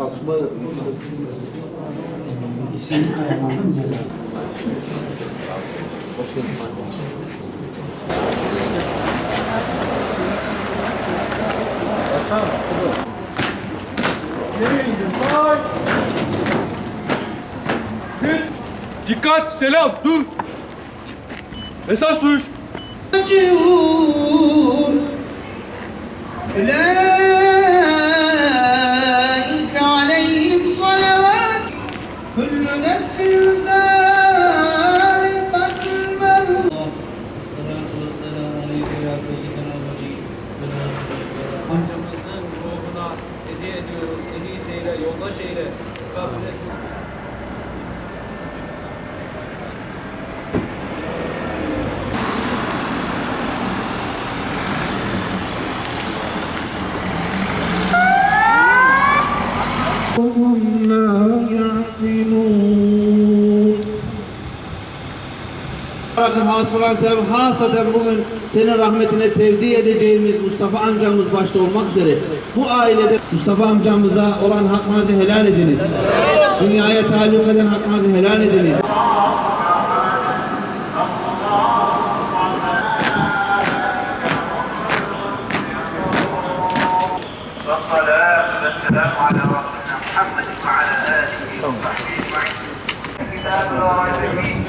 Asma İsim hoş geldin. Dikkat! Selam! Dur! Esas duruş! Kullu nefsin zâikatul mevt. Esselatu vesselamu aleyke ya seyyidina veliyy. Hacımızın ruhuna hediye ediyoruz. En iyisiyle, yoldaş eyle. Kabul et. Rabbim hasılan sev hasaten bugün senin rahmetine tevdi edeceğimiz Mustafa amcamız başta olmak üzere bu ailede Mustafa amcamıza olan hakkınızı helal ediniz. Dünyaya taluk eden hakkınızı helal ediniz. والصلاة والسلام على رسولنا محمد وعلى آله وصحبه أجمعين. كتاب الراشدين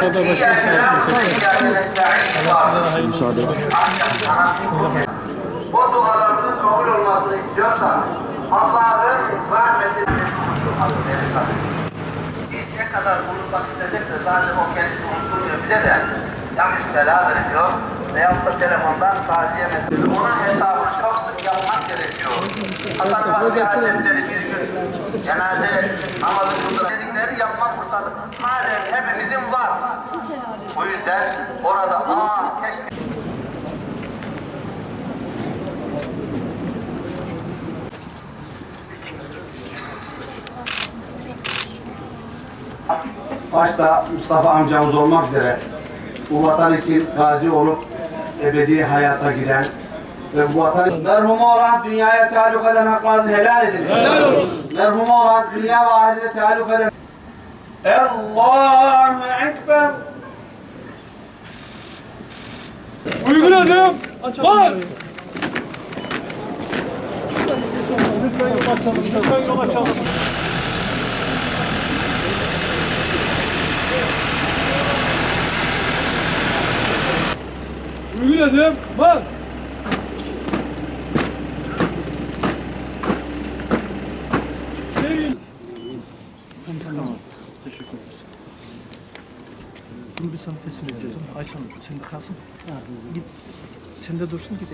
Sada başka saatim tekrar. Müsaade edin. O dualarının kabul olmasını istiyorsan Allah'ın rahmetini biz ne kadar bulunmak istedikse sadece o kendisi unutulmuyor bize de yanlış selam ediyor veyahut da telefondan taziye mesajı. Onun hesabını çok sık yapmak Fahri Hazretleri bir gün cenaze namazı kıldı. Dedikleri yapma fırsatı halen hepimizin var. O yüzden orada aa keşke başta Mustafa amcamız olmak üzere bu vatan için gazi olup ebedi hayata giden ve bu vatan merhum olan dünyaya taluk eden haklarınızı helal edin. Helal olsun. Merhum olan dünya ve ahirete taluk eden Allahu Ekber. Uygun adım! Var! Uygun adım! Var! Bunu bir sana teslim edeceğiz. Ayşe Hanım sen de kalsın. Git. Sen de dursun git.